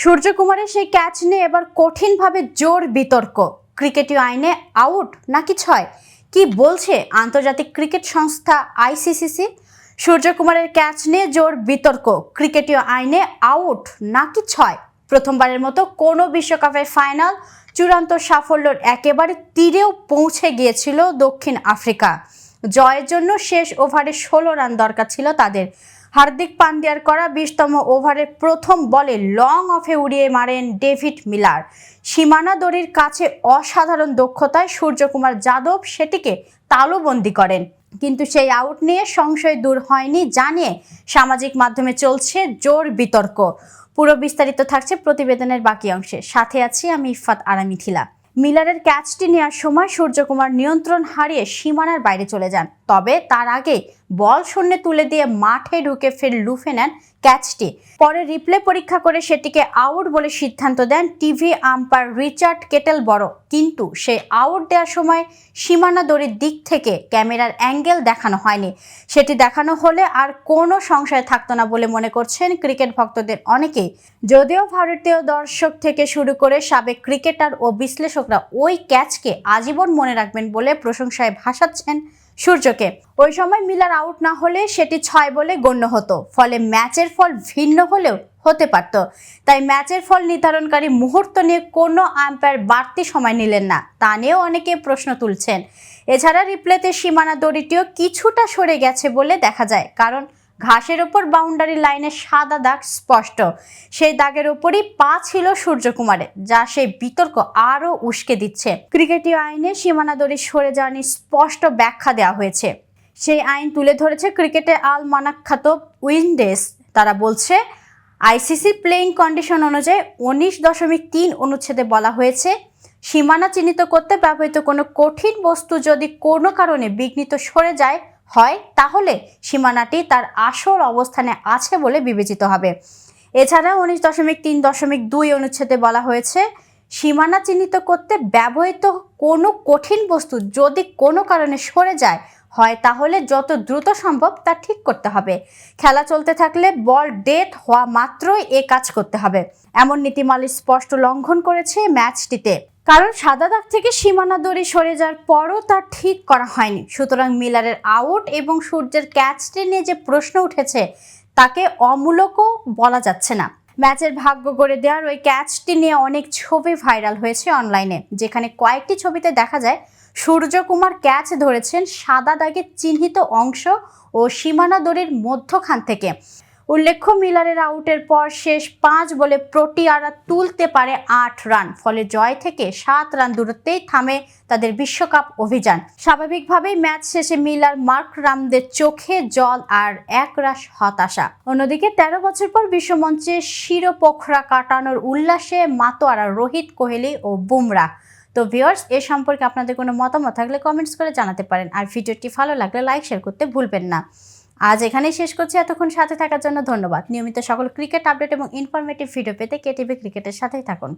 সূর্যকুমারের সেই ক্যাচ নিয়ে এবার কঠিনভাবে জোর বিতর্ক। ক্রিকেটীয় আইনে আউট নাকি ছয়? কি বলছে আন্তর্জাতিক ক্রিকেট সংস্থা আইসিসিসি সূর্যকুমারের ক্যাচ নিয়ে জোর বিতর্ক। ক্রিকেটীয় আইনে আউট নাকি ছয়? প্রথমবারের মতো কোনো বিশ্বকাপের ফাইনাল চূড়ান্ত সাফল্যর একেবারে তীরেও পৌঁছে গিয়েছিল দক্ষিণ আফ্রিকা। জয়ের জন্য শেষ ওভারে ষোলো রান দরকার ছিল তাদের। হার্দিক পান্ডিয়ার করা বিশতম ওভারের প্রথম বলে লং অফে উড়িয়ে মারেন ডেভিড মিলার। সীমানা দড়ির কাছে অসাধারণ দক্ষতায় সূর্যকুমার যাদব সেটিকে তালুবন্দি করেন। কিন্তু সেই আউট নিয়ে সংশয় দূর হয়নি জানিয়ে সামাজিক মাধ্যমে চলছে জোর বিতর্ক। পুরো বিস্তারিত থাকছে প্রতিবেদনের বাকি অংশে। সাথে আছি আমি ইফাত আরামিথিলা মিলারের ক্যাচটি নেওয়ার সময় সূর্যকুমার নিয়ন্ত্রণ হারিয়ে সীমানার বাইরে চলে যান। তবে তার আগে বল শূন্যে তুলে দিয়ে মাঠে ঢুকে ফের লুফে নেন ক্যাচটি। পরে রিপ্লে পরীক্ষা করে সেটিকে আউট বলে সিদ্ধান্ত দেন টিভি আম্পায়ার রিচার্ড কেটেল বড় কিন্তু সে আউট দেওয়ার সময় সীমানা দড়ির দিক থেকে ক্যামেরার অ্যাঙ্গেল দেখানো হয়নি। সেটি দেখানো হলে আর কোনো সংশয় থাকতো না বলে মনে করছেন ক্রিকেট ভক্তদের অনেকেই। যদিও ভারতীয় দর্শক থেকে শুরু করে সাবেক ক্রিকেটার ও বিশ্লেষকরা ওই ক্যাচকে আজীবন মনে রাখবেন বলে প্রশংসায় ভাসাচ্ছেন সূর্যকে। ওই সময় মিলার আউট না হলে সেটি ছয় বলে গণ্য হতো। ফলে ম্যাচের ফল ভিন্ন হলেও হতে পারত। তাই ম্যাচের ফল নির্ধারণকারী মুহূর্ত নিয়ে কোনো আম্পায়ার বাড়তি সময় নিলেন না, তা নিয়েও অনেকে প্রশ্ন তুলছেন। এছাড়া রিপ্লেতে সীমানা দড়িটিও কিছুটা সরে গেছে বলে দেখা যায়, কারণ ঘাসের ওপর বাউন্ডারি লাইনে সাদা দাগ স্পষ্ট। সেই দাগের ওপরই পা ছিল সূর্যকুমারের, যা সেই বিতর্ক আরও উস্কে দিচ্ছে। ক্রিকেটীয় আইনে সীমানা দড়ি সরে যাওয়া নিয়ে স্পষ্ট ব্যাখ্যা দেওয়া হয়েছে। সেই আইন তুলে ধরেছে ক্রিকেটের আল মানাখ্যাত উইন্ডেস তারা বলছে, আইসিসি প্লেইং কন্ডিশন অনুযায়ী উনিশ দশমিক তিন অনুচ্ছেদে বলা হয়েছে, সীমানা চিহ্নিত করতে ব্যবহৃত কোনো কঠিন বস্তু যদি কোনো কারণে বিঘ্নিত সরে যায় হয়, তাহলে সীমানাটি তার আসল অবস্থানে আছে বলে বিবেচিত হবে। এছাড়া উনিশ দশমিক তিন দশমিক দুই অনুচ্ছেদে বলা হয়েছে, সীমানা চিহ্নিত করতে ব্যবহৃত কোনো কঠিন বস্তু যদি কোনো কারণে সরে যায়, হয় তাহলে যত দ্রুত সম্ভব তা ঠিক করতে হবে। খেলা চলতে থাকলে বল ডেট হওয়া মাত্রই এ কাজ করতে হবে। এমন নীতিমালা স্পষ্ট লঙ্ঘন করেছে ম্যাচটিতে। কারণ সাদা দাগ থেকে সীমানা দড়ি সরে যাওয়ার পরও তা ঠিক করা হয়নি। সুতরাং মিলারের আউট এবং সূর্যের ক্যাচটি নিয়ে যে প্রশ্ন উঠেছে, তাকে অমূলকও বলা যাচ্ছে না। ম্যাচের ভাগ্য করে দেওয়ার ওই ক্যাচটি নিয়ে অনেক ছবি ভাইরাল হয়েছে অনলাইনে, যেখানে কয়েকটি ছবিতে দেখা যায়, সূর্যকুমার ক্যাচ ধরেছেন সাদা দাগের চিহ্নিত অংশ ও সীমানা দড়ির মধ্যখান থেকে। উল্লেখ্য, মিলারের আউটের পর শেষ পাঁচ বলে প্রোটিয়ারা তুলতে পারে আট রান, ফলে জয় থেকে সাত রান দূরত্বেই থামে তাদের বিশ্বকাপ অভিযান। স্বাভাবিকভাবেই ম্যাচ শেষে মিলার মার্ক রামদের চোখে জল আর একরাশ হতাশা। অন্যদিকে তেরো বছর পর বিশ্বমঞ্চে শিরোপোখরা কাটানোর উল্লাসে মাতোয়ারা, রোহিত কোহলি ও বুমরা। তো ভিউয়ার্স, এ সম্পর্কে আপনাদের কোনো মতামত থাকলে কমেন্টস করে জানাতে পারেন। আর ভিডিওটি ভালো লাগলে লাইক, শেয়ার করতে ভুলবেন না। আজ এখানেই শেষ করছি। এতক্ষণ সাথে থাকার জন্য ধন্যবাদ। নিয়মিত সকল ক্রিকেট আপডেট এবং ইনফরমেটিভ ভিডিও পেতে কেটিভি ক্রিকেটের সাথেই থাকুন।